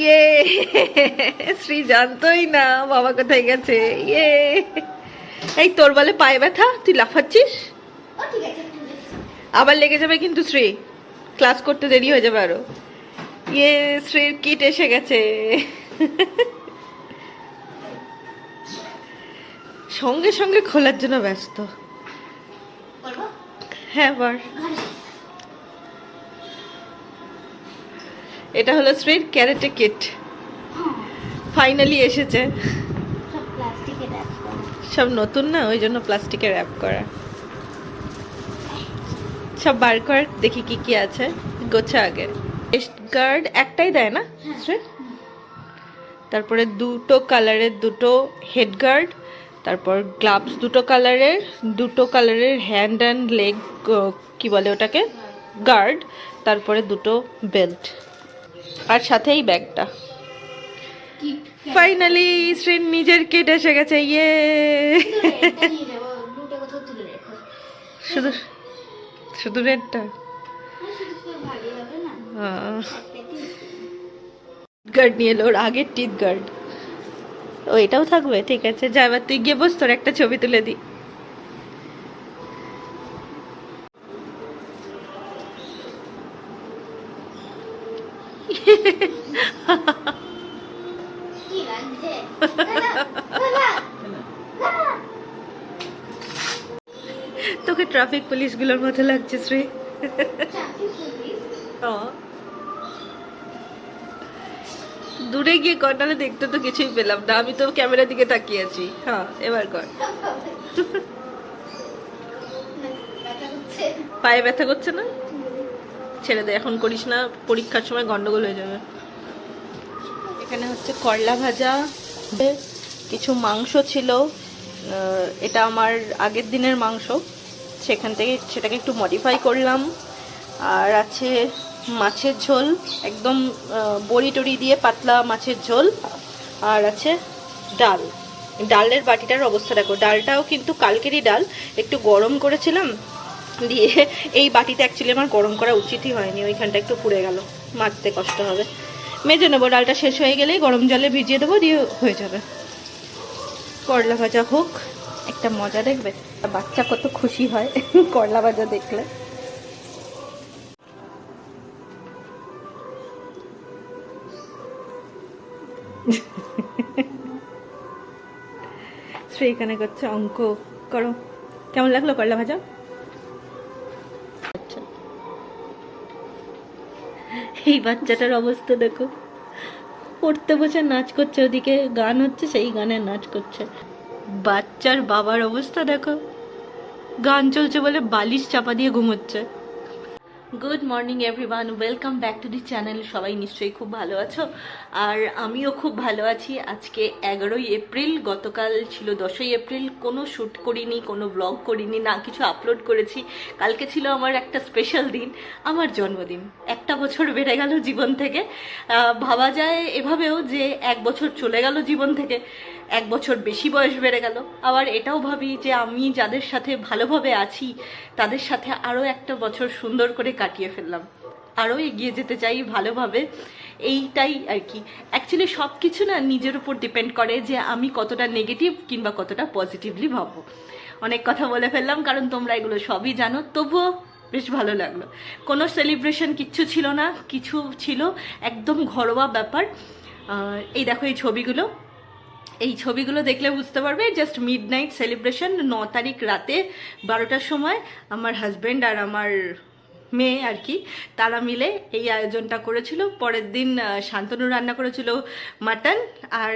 ইয়ে শ্রী জানতোই না বাবা কোথায় গেছে? ইয়ে। এই তোর বলে পায়ে ব্যথা তুই লাফাচ্ছিস। আবার লেগে যাবে কিন্তু শ্রী। ক্লাস করতে দেরি হয়ে যাবে আরও। ইয়ে শ্রীর কিট এসে গেছে। সঙ্গে সঙ্গে খোলার জন্য ব্যস্ত। হ্যাঁ বার এটা হলো শ্রীর ক্যারেটে কিট। হ্যাঁ ফাইনালি এসেছে। সব নতুন না? ওই জন্য প্লাস্টিকের র্যাপ করা। সব বার কর দেখি কি কি আছে। গোছা আগে। গার্ড একটাই দেয় না শ্রী? তারপরে দুটো কালারের দুটো হেড গার্ড তারপর গ্লাভস দুটো কালারের দুটো কালারের হ্যান্ড অ্যান্ড লেগ কি বলে ওটাকে? গার্ড তারপরে দুটো বেল্ট আর সাথে এই ব্যাগটা ফাইনালি শ্রী নিজের কিট এসে গেছে ইয়ে। শুধু শুধু রেডটা? গার্ড নিয়ে এলো ওর আগের টিথ গার্ড ও এটাও থাকবে ঠিক আছে। যা এবার তুই গিয়ে বস তোর একটা ছবি তুলে দি কি লাগছে দাদা, দাদা, দাদা। তোকে ট্রাফিক পুলিশগুলোর মতো লাগছে শ্রী। দূরে গিয়ে কর নাহলে দেখতে তো কিছুই পেলাম না। আমি তো ক্যামেরার দিকে তাকিয়ে আছি। হ্যাঁ এবার কর। পায়ে ব্যথা করছে না? ছেড়ে দে, এখন করিস না, পরীক্ষার সময় গন্ডগোল হয়ে যাবে। এখানে হচ্ছে করলা ভাজা, কিছু মাংস ছিল এটা আমার আগের দিনের মাংস, সেখান থেকে সেটাকে একটু মডিফাই করলাম। আর আছে মাছের ঝোল, একদম বড়ি টড়ি দিয়ে পাতলা মাছের ঝোল। আর আছে ডাল। ডালের বাটিটার অবস্থা দেখো, ডালটাও কিন্তু কালকেরই ডাল, একটু গরম করেছিলাম দিয়ে এই বাটিতে অ্যাকচুয়ালি আমার গরম করা উচিতই হয়নি, ওইখানটা একটু পুড়ে গেল মাজতে কষ্ট হবে। মেজে নেব, ডালটা শেষ হয়ে গেলেই গরম জলে ভিজিয়ে দেবো, দিয়ে হয়ে যাবে। করলা ভাজা হোক, একটা মজা দেখবে। বাচ্চা কত খুশি হয় করলা ভাজা দেখলে। শ্রী এখানে করছে অঙ্ক, করো। কেমন লাগল করলা ভাজা? আচ্ছা। এই বাচ্চাটার অবস্থা দেখো। পড়তে বসে নাচ করছে, ওদিকে গান হচ্ছে, সেই গানে নাচ করছে। বাচ্চার বাবার অবস্থা দেখো। গান চলছে বলে বালিশ চাপা দিয়ে ঘুমোচ্ছে। Good morning everyone welcome back to the channel সবাই নিশ্চয়ই খুব ভালো আছো? আর আমিও খুব ভালো আছি। আজকে এগারোই এপ্রিল, গতকাল ছিল দশই এপ্রিল। কোনো শ্যুট করিনি, কোনো ব্লগ করিনি, না কিছু আপলোড করেছি। কালকে ছিল আমার একটা স্পেশাল দিন, আমার জন্মদিন। একটা বছর বেড়ে গেল জীবন থেকে। ভাবা যায় এভাবেও যে এক বছর চলে গেল জীবন থেকে। এক বছর বেশি বয়স বেড়ে গেল। আবার এটাও ভাবি যে আমি যাদের সাথে ভালোভাবে আছি, তাদের সাথে আরও একটা বছর সুন্দর করে কাটিয়ে ফেললাম। আরও এগিয়ে যেতে চাই ভালোভাবে। এইটাই আর কি। অ্যাকচুয়ালি সব কিছু না নিজের উপর ডিপেন্ড করে যে আমি কতটা নেগেটিভ কিংবা কতটা পজিটিভলি ভাববো। অনেক কথা বলে ফেললাম, কারণ তোমরা এগুলো সবই জানো। তবুও বেশ ভালো লাগল। কোনো সেলিব্রেশন কিচ্ছু ছিল না, কিছু ছিল। একদম ঘরোয়া ব্যাপার। এই দেখো এই ছবিগুলো। এই ছবিগুলো দেখলে বুঝতে পারবে জাস্ট মিড নাইট সেলিব্রেশন ন তারিখ রাতে বারোটার সময় আমার হাজব্যান্ড আর আমার মেয়ে আর কি, তারা মিলে এই আয়োজনটা করেছিল। পরের দিন শান্তনু রান্না করেছিল মাটন আর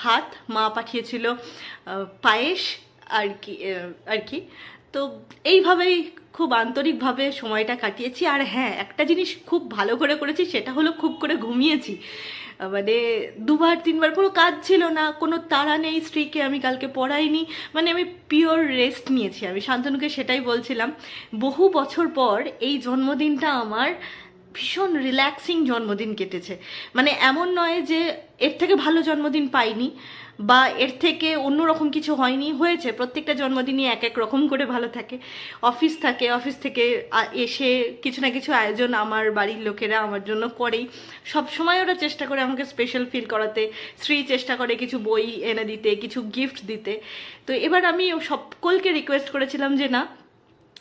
ভাত। মা পাঠিয়েছিল পায়েস আর কি আর কি। তো এইভাবেই খুব আন্তরিকভাবে সময়টা কাটিয়েছি। আর হ্যাঁ একটা জিনিস খুব ভালো করে করেছি, সেটা হলো খুব করে ঘুমিয়েছি। মানে দুবার, তিনবার কোনো কাজ ছিল না, কোনো তাড়া নেই স্ত্রীকে, আমি কালকে পড়াইনি। মানে আমি পিওর রেস্ট নিয়েছি। আমি শান্তনুকে সেটাই বলছিলাম, বহু বছর পর এই জন্মদিনটা আমার ভীষণ রিল্যাক্সিং জন্মদিন কেটেছে। মানে এমন নয় যে এর থেকে ভালো জন্মদিন পাইনি বা এর থেকে অন্যরকম কিছু হয়নি, হয়েছে। প্রত্যেকটা জন্মদিনই এক এক রকম করে ভালো থাকে। অফিস থাকে, অফিস থেকে এসে কিছু না কিছু আয়োজন আমার বাড়ির লোকেরা আমার জন্য করেই। সব সময় ওরা চেষ্টা করে আমাকে স্পেশাল ফিল করাতে শ্রী চেষ্টা করে কিছু বই এনে দিতে, কিছু গিফট দিতে। তো এবার আমি সকলকে রিকোয়েস্ট করেছিলাম যে, না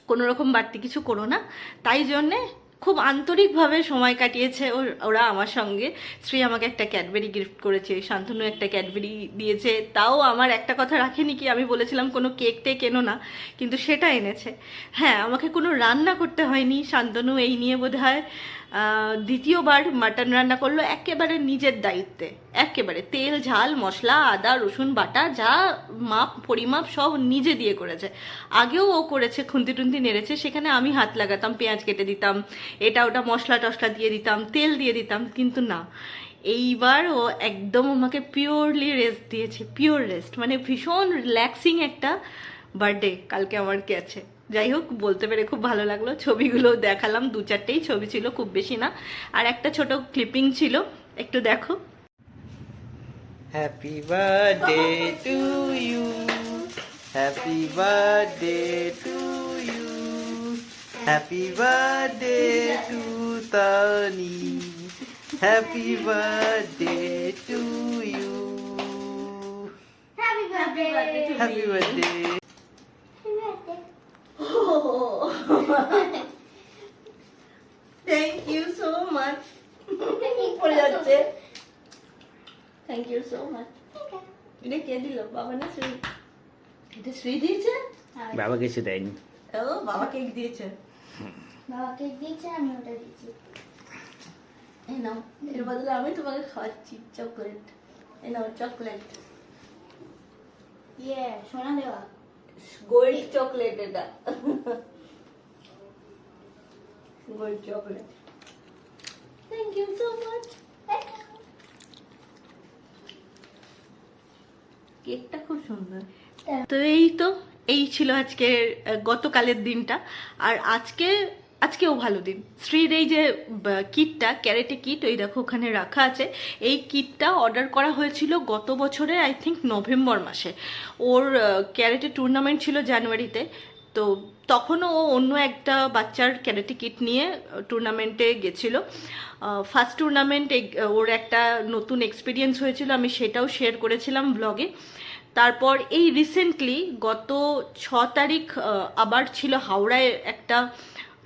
কোনো রকম বাড়তি কিছু করো না। তাই জন্যে খুব আন্তরিকভাবে সময় কাটিয়েছে ওর- আমার সঙ্গে। শ্রী আমাকে একটা ক্যাডবেরি গিফট করেছে, শান্তনু একটা ক্যাডবেরি দিয়েছে। তাও আমার একটা কথা রাখেনি কি, আমি বলেছিলাম কোনো কেক টেক এনো না, কিন্তু সেটা এনেছে। হ্যাঁ আমাকে কোনো রান্না করতে হয়নি। শান্তনু এই নিয়ে বোধ হয় দ্বিতীয়বার মাটন রান্না করল একেবারে নিজের দায়িত্বে। একেবারে তেল, ঝাল, মশলা, আদা, রসুন, বাটা, যা মাপ, পরিমাপ সব নিজে দিয়ে করেছে। আগেও ও করেছে, খুন্তি টুন্তি নেড়েছে, সেখানে আমি হাত লাগাতাম, পেঁয়াজ কেটে দিতাম, এটা ওটা মশলা টশলা দিয়ে দিতাম, তেল দিয়ে দিতাম, কিন্তু না। এইবার ও একদম আমাকে পিওরলি রেস্ট দিয়েছে পিওর রেস্ট মানে ভীষণ রিল্যাক্সিং একটা বার্থডে কালকে আমার গেছে। যাই হোক বলতে পেরে খুব ভালো লাগল। ছবিগুলো দেখালাম দু চারটেই ছবি ছিল খুব বেশি না। আর একটা ছোট ক্লিপিং ছিল একটু দেখো। Happy birthday to you happy birthday to you happy birthday to Tani happy birthday to you happy birthday happy birthday birthday. Thank you so much পড়ে যাচ্ছে থ্যাংক ইউ সো মাচ এটা কে দিল বাবা না শ্রী এটা শ্রী দিয়েছে বাবা কিছু দেয়নি ও বাবা কেক দিয়েছে বাবা কেক দিয়েছে আমি ওটা দিচ্ছি এই নাও এর বদলে আমি তোমাকে খাওয়াচ্ছি চকলেট এই নাও চকলেট ইয়ে সোনা দেওয়া গোল্ড চকলেট এটা gold chocolate thank you so much কেকটা খুব সুন্দর। তো এই তো এই ছিল আজকের আহ, গতকালের দিনটা। আর আজকে আজকেও ভালো দিন। শ্রীর এই যে কিটটা ক্যারেটে কিট ওই দেখো ওখানে রাখা আছে। এই কিটটা অর্ডার করা হয়েছিল গত বছরে আই থিঙ্ক নভেম্বর মাসে। ওর ক্যারেটে টুর্নামেন্ট ছিল জানুয়ারিতে। তো তখনও ও অন্য একটা বাচ্চার ক্যারেটে কিট নিয়ে টুর্নামেন্টে গেছিল। ফার্স্ট টুর্নামেন্ট ওর একটা নতুন এক্সপিরিয়েন্স হয়েছিল, আমি সেটাও শেয়ার করেছিলাম ব্লগে তারপর এই রিসেন্টলি গত ছ তারিখ আবার ছিল হাওড়ায় একটা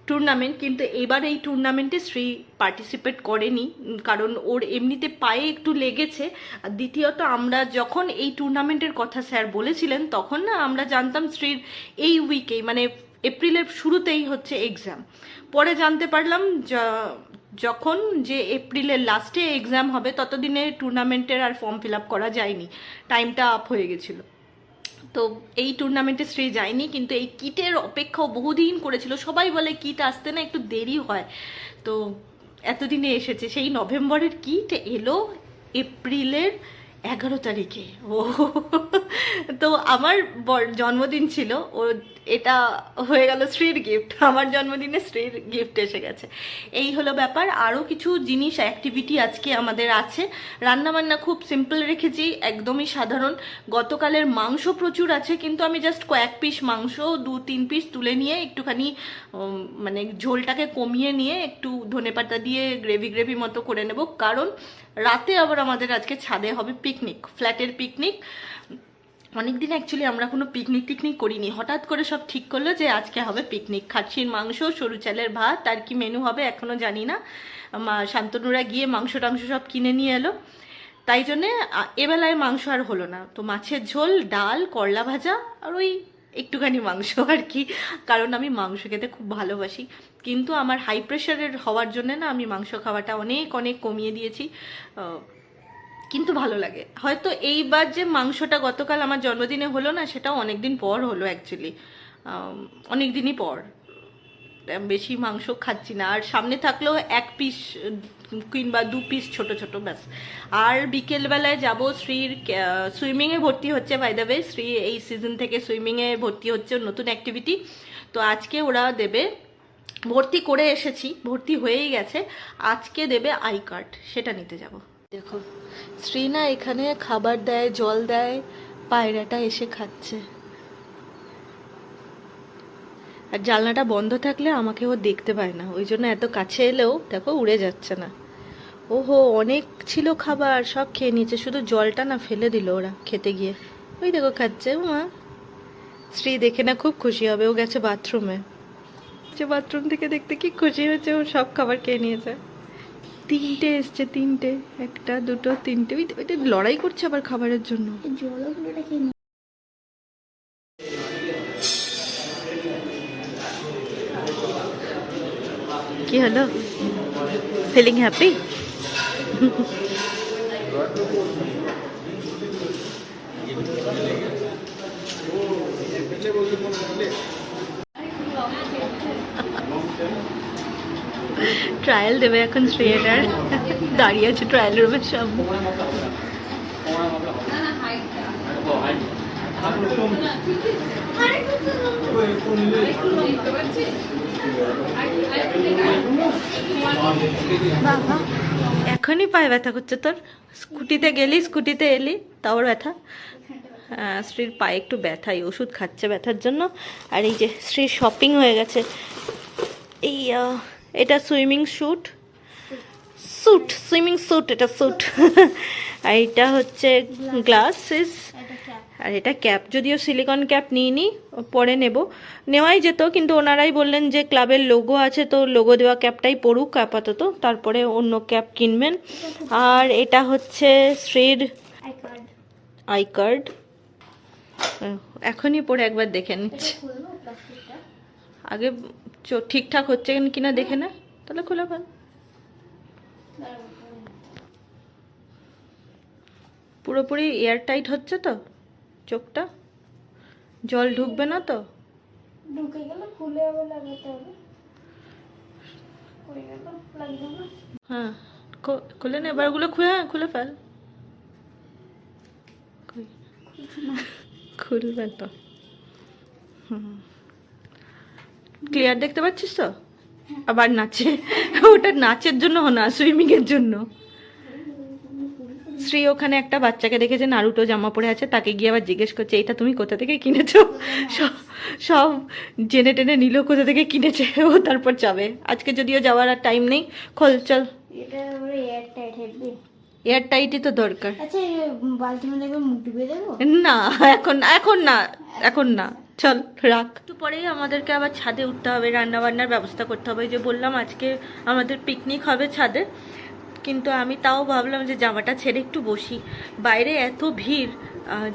টুর্নামেন্ট কিন্তু এবার এই টুর্নামেন্টে শ্রী পার্টিসিপেট করেনি, কারণ ওর এমনিতে পায়ে একটু লেগেছে। আর দ্বিতীয়ত, আমরা যখন এই টুর্নামেন্টের কথা স্যার বলেছিলেন, তখন না আমরা জানতাম শ্রীর এই উইকেই মানে এপ্রিলের শুরুতেই হচ্ছে এক্সাম পরে জানতে পারলাম যখন যে এপ্রিলের লাস্টে এক্সাম হবে, ততদিনে টুর্নামেন্টের আর ফর্ম ফিল আপ করা যায়নি। টাইমটা আপ হয়ে গেছিল। তো এই টুর্নামেন্টে শ্রী যায়নি, কিন্তু এই কিটের অপেক্ষাও বহুদিন করেছিল। সবাই বলে কিট আসতে না একটু দেরি হয়। তো এতদিনে এসেছে, সেই নভেম্বরের কিট এলো এপ্রিলের এগারো তারিখে। ও, তো আমার জন্মদিন ছিল, ও এটা হয়ে গেল শ্রীর গিফট আমার জন্মদিনে শ্রীর গিফট এসে গেছে। এই হলো ব্যাপার। আরও কিছু জিনিস অ্যাক্টিভিটি আজকে আমাদের আছে। রান্নাবান্না খুব সিম্পল রেখেছি, একদমই সাধারণ। গতকালের মাংস প্রচুর আছে, কিন্তু আমি জাস্ট কয়েক পিস মাংস, দু তিন পিস তুলে নিয়ে একটুখানি মানে ঝোলটাকে কমিয়ে নিয়ে একটু ধনেপাতা দিয়ে গ্রেভি গ্রেভি মতো করে নেব। কারণ রাতে আবার আমাদের আজকে ছাদে হবে পিকনিক ফ্ল্যাটের পিকনিক অনেকদিন অ্যাকচুয়ালি আমরা কোনো পিকনিক টিকনিক করিনি। হঠাৎ করে সব ঠিক করল যে আজকে হবে পিকনিক খাচ্ছির মাংস, সরু চালের ভাত, আর কি মেনু হবে এখনও জানি না। শান্তনুরা গিয়ে মাংস টাংস সব কিনে নিয়ে এলো। তাই জন্যে এবেলায় মাংস আর হলো না। তো মাছের ঝোল, ডাল, করলা ভাজা, আর ওই একটুখানি মাংস আর কি। কারণ আমি মাংস খেতে খুব ভালোবাসি। কিন্তু আমার হাই প্রেশারের হওয়ার জন্য না আমি মাংস খাওয়াটা অনেক অনেক কমিয়ে দিয়েছি। কিন্তু ভালো লাগে। হয়তো এইবার যে মাংসটা গতকাল আমার জন্মদিনে হলো না, সেটাও অনেকদিন পর হলো অ্যাকচুয়ালি অনেক দিনই পর। বেশি মাংস খাচ্ছি না। আর সামনে থাকলেও এক পিস কিংবা দু পিস ছোট ছোট, ব্যাস। আর বিকেলবেলায় যাব শ্রীর সুইমিংয়ে ভর্তি হচ্ছে বাই দ্য ওয়ে শ্রী এই সিজন থেকে সুইমিংয়ে ভর্তি হচ্ছে নতুন অ্যাক্টিভিটি তো আজকে ওরা দেবে, ভর্তি করে এসেছি, ভর্তি হয়েই গেছে। আজকে দেবে আই কার্ড সেটা নিতে যাব। দেখো, শ্রীনা এখানে খাবার দেয়, জল দেয়, পায়রাটা এসে খাচ্ছে। আর জানলাটা বন্ধ থাকলে আমাকে ও দেখতে পায় না। ওই জন্য এত কাছে এলেও দেখো উড়ে যাচ্ছে না। ওহো, অনেক ছিল খাবার, সব খেয়ে নিয়েছে। শুধু জলটা না ফেলে দিল ওরা খেতে গিয়ে। ওই দেখো খাচ্ছে, মা। শ্রী দেখে না খুব খুশি হবে, ও গেছে বাথরুমে যে বাথরুম থেকে দেখতে কি খুশি হয়েছে, ও সব খাবার খেয়ে নিয়েছে। তিনটে এসছে তিনটে একটা দুটো তিনটে। ওইটা লড়াই করছে আবার খাবারের জন্য। কি হলো? ফিলিং হ্যাপি ট্রায়াল দেবে এখন শ্রেয়াটার দাঁড়িয়ে আছে ট্রায়াল রুমের বাবা, এখনই পায়ে ব্যথা করছে তোর? স্কুটিতে গেলি, স্কুটিতে এলি, তাও ব্যথা? হ্যাঁ শ্রীর পায়ে একটু ব্যথাই ওষুধ খাচ্ছে ব্যথার জন্য। আর এই যে শ্রীর শপিং হয়ে গেছে। এই এটা swimming suit. Suit swimming suit এটা স্যুট। আর এটা হচ্ছে গ্লাসেস। আর এটা ক্যাপ। যদিও সিলিকন ক্যাপ নিইনি পরে নেব। নেওয়াই যেত কিন্তু ওনারাই বললেন যে ক্লাবের লোগো আছে তো লোগো দেওয়া ক্যাপটাই পড়ুক আপাতত। তারপরে অন্য ক্যাপ কিনবেন। আর এটা হচ্ছে শ্রীর আই কার্ড। এখনই পরে একবার দেখে নিচ্ছি। আগে ঠিকঠাক হচ্ছে কিনা দেখে না? তাহলে খোলা ভালো পুরোপুরি এয়ার টাইট হচ্ছে তো? চোখটা? জল ঢুকবে না তো? ঢুকে গেলে খুলে আবার লাগাতে হবে। হ্যাঁ খুলে নে। এবার ওগুলো খুলে হ্যাঁ খুলে ফেল। খুলবে তো। ক্লিয়ার দেখতে পাচ্ছিস তো? আবার নাচে। ওটা নাচের জন্য না সুইমিং এর জন্য। শ্রী ওখানে একটা বাচ্চাকে দেখেছে নারুটো জামা পরে আছে তাকে গিয়ে আবার জিজ্ঞেস করছে এটা তুমি কোথা থেকে কিনেছো? সব জেনে টেনে নিল কোথা থেকে কিনেছে ও তারপর যাবে। আজকে যদিও যাওয়ার আর টাইম নেই খোল চল। এটা এয়ার টাইটই তো দরকার। আচ্ছা মুখ ডুবে দেবো? না এখন এখন না এখন না। চল, রাখ। একটু পরেই আমাদেরকে আবার ছাদে উঠতে হবে রান্না বান্নার ব্যবস্থা করতে হবে। যে বললাম, আজকে আমাদের পিকনিক হবে ছাদে। কিন্তু আমি তাও ভাবলাম যে জামাটা ছেড়ে একটু বসি। বাইরে এত ভিড়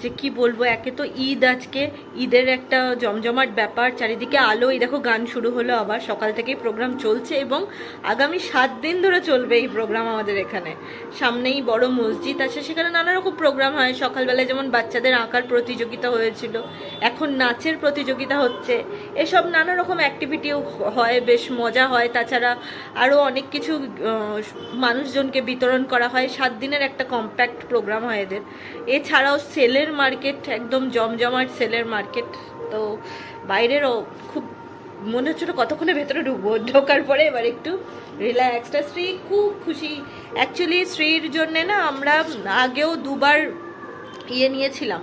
যে কি বলব, একে তো ঈদ আজকে। ঈদের একটা জমজমাট ব্যাপার, চারিদিকে আলো। এই দেখো, গান শুরু হলো আবার। সকাল থেকেই প্রোগ্রাম চলছে এবং আগামী সাত দিন ধরে চলবে এই প্রোগ্রাম আমাদের এখানে। সামনেই বড় মসজিদ আছে, সেখানে নানা রকম প্রোগ্রাম হয়। সকালবেলায় যেমন বাচ্চাদের আঁকার প্রতিযোগিতা হয়েছিল, এখন নাচের প্রতিযোগিতা হচ্ছে। এসব নানা রকম অ্যাক্টিভিটিও হয়, বেশ মজা হয়। তাছাড়া আরও অনেক কিছু মানুষজনকে বিতরণ করা হয়। সাত দিনের একটা কম্প্যাক্ট প্রোগ্রাম হয় এদের। এছাড়াও সেলের মার্কেট, একদম জমজমাট সেলের মার্কেট। তো বাইরেরও খুব মনে হচ্ছিল কতক্ষণে ভেতরে ঢুকবো, ঢোকার পরে এবার একটু রিল্যাক্সটা শ্রী খুব খুশি। অ্যাকচুয়ালি শ্রীর জন্যে না আমরা আগেও দুবার ইয়ে নিয়েছিলাম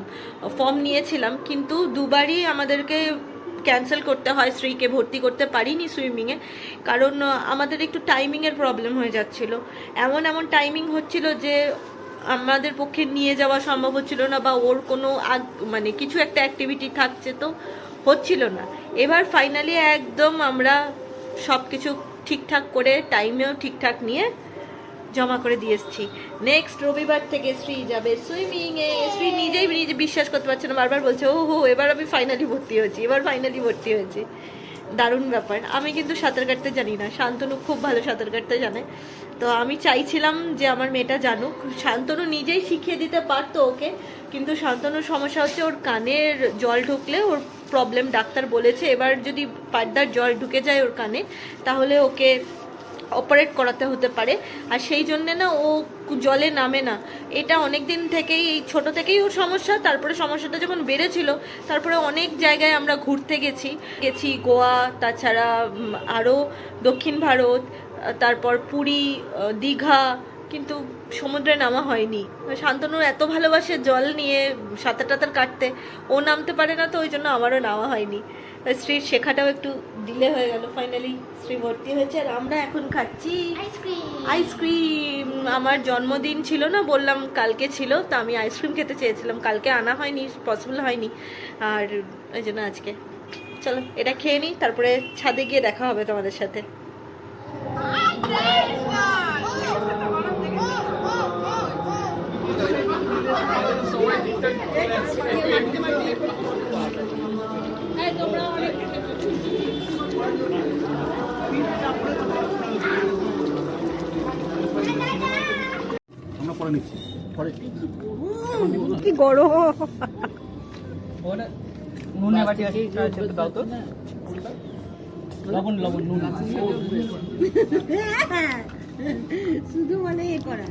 ফর্ম নিয়েছিলাম, কিন্তু দুবারই আমাদেরকে ক্যান্সেল করতে হয় শ্রীকে ভর্তি করতে পারিনি সুইমিংয়ে কারণ আমাদের একটু টাইমিংয়ের প্রবলেম হয়ে যাচ্ছিল। এমন এমন টাইমিং হচ্ছিল যে আমাদের পক্ষে নিয়ে যাওয়া সম্ভব হচ্ছিল না বা ওর কোনো আগ মানে কিছু একটা অ্যাক্টিভিটি থাকছে তো হচ্ছিল না। এবার ফাইনালি একদম আমরা সব কিছু ঠিকঠাক করে টাইমেও ঠিকঠাক নিয়ে জমা করে দিয়ে এসেছি। নেক্সট রবিবার থেকে শ্রী যাবে সুইমিং এ। শ্রী নিজেই নিজে বিশ্বাস করতে পারছে না, বারবার বলছে ও হো এবার আমি ফাইনালি ভর্তি হয়েছি, এবার ফাইনালি ভর্তি হয়েছি। দারুণ ব্যাপার। আমি কিন্তু সাঁতার কাটতে জানি না। শান্তনু খুব ভালো সাঁতার কাটতে জানে। তো আমি চাইছিলাম যে আমার মেয়েটা জানুক। শান্তনু নিজেই শিখিয়ে দিতে পারতো ওকে, কিন্তু শান্তনুর সমস্যা হচ্ছে ওর কানের জল ঢুকলে ওর প্রবলেম ডাক্তার বলেছে। এবার যদি পাড্ডার জল ঢুকে যায় ওর কানে, তাহলে ওকে অপারেট করাতে হতে পারে। আর সেই জন্যে না ও জলে নামে না। এটা অনেক দিন থেকেই এই ছোট থেকেই ওর সমস্যা, তারপরে সমস্যাটা যখন বেড়েছিল, তারপরে অনেক জায়গায় আমরা ঘুরতে গেছি। গেছি গোয়া, তাছাড়া আরও দক্ষিণ ভারত, তারপর পুরী দীঘা, কিন্তু সমুদ্রে নামা হয়নি। শান্তনুর এত ভালোবাসে জল নিয়ে সাঁতার টাতার কাটতে ও নামতে পারে না তো ওই জন্য আমারও নামা হয়নি। স্ত্রীর শেখাটাও একটু ডিলে হয়ে গেল ফাইনালি স্ত্রী ভর্তি হয়েছে আর আমরা এখন খাচ্ছি আইসক্রিম আইসক্রিম আমার জন্মদিন ছিল না বললাম কালকে ছিল তো আমি আইসক্রিম খেতে চেয়েছিলাম। কালকে আনা হয়নি পসিবল হয়নি। আর ওই জন্য আজকে। চলো এটা খেয়ে নিই তারপরে ছাদে গিয়ে দেখা হবে তোমাদের সাথে। আমরা করে নিচ্ছি। পরে। কি গরম। নুনের বাটি আছে দাও তো। লবণ লবণ নুন। শুধু মানে এ করা।